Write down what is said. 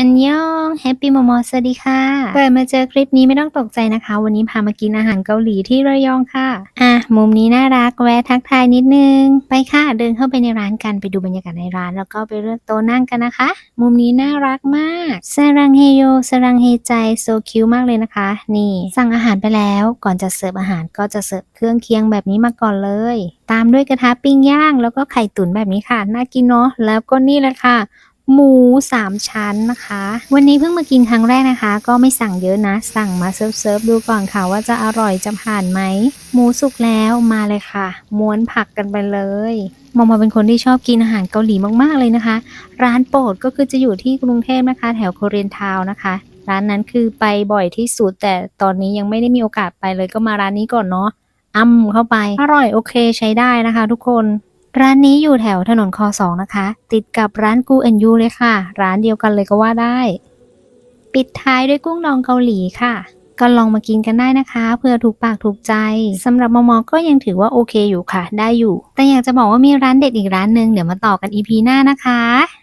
อันยองแฮปปี้มอมสวัสดีค่ะเปิดมาเจอคลิปนี้ไม่ต้องตกใจนะคะ วันนี้พามากินอาหารเกาหลีที่ระยองค่ะ อะ มุมนี้น่ารักแวะทักทายนิดนึง ไปค่ะ เดินเข้าไปในร้านกันไปดูบรรยากาศในร้าน แล้วก็ไปเลือกโต๊ะนั่งกันนะคะ มุมนี้น่ารักมากสรังเฮโยสรังเฮใจโซคิวมากเลยนะคะ นี่ สั่งอาหารไปแล้วก่อนจะเสิร์ฟอาหารก็จะเสิร์ฟเครื่องเคียงแบบนี้มาก่อนเลย ตามด้วยกระทะปิ้งย่าง แล้วก็ไข่ตุ๋นแบบนี้ค่ะน่ากินเนาะแล้วก็นี่แหละค่ะ หมูสามชั้นนะคะ วันนี้เพิ่งมากินครั้งแรกนะคะ ก็ไม่สั่งเยอะนะ สั่งมาเซิร์ฟเซิฟดูก่อนค่ะว่าจะอร่อยจะผ่านไหมหมูสุกแล้วมาเลยค่ะ ม้วนผักกันไปเลยมอมมาเป็นคนที่ชอบกินอาหารเกาหลีมากๆเลยนะคะ ร้านโปรดก็คือจะอยู่ที่กรุงเทพนะคะ แถวโคเรียนทาวน์นะคะ ร้านนั้นคือไปบ่อยที่สุดแต่ตอนนี้ยังไม่ได้มีโอกาสไปเลยก็มาร้านนี้ก่อนเนาะอ้ำเข้าไปอร่อยโอเคใช้ได้นะคะ ทุกคน ร้านนี้อยู่แถวถนนคอสองนะคะ ติดกับร้านกูเอ็นยูเลยค่ะ ร้านเดียวกันเลยก็ว่าได้ ปิดท้ายด้วยกุ้งดองเกาหลีค่ะ ก็ลองมากินกันได้นะคะ เพื่อถูกปากถูกใจสำหรับมอมอก็ยังถือว่าโอเคอยู่ค่ะ ได้อยู่ แต่อยากจะบอกว่ามีร้านเด็ดอีกร้านหนึ่งเดี๋ยวมาต่อกันอีพีหน้านะคะ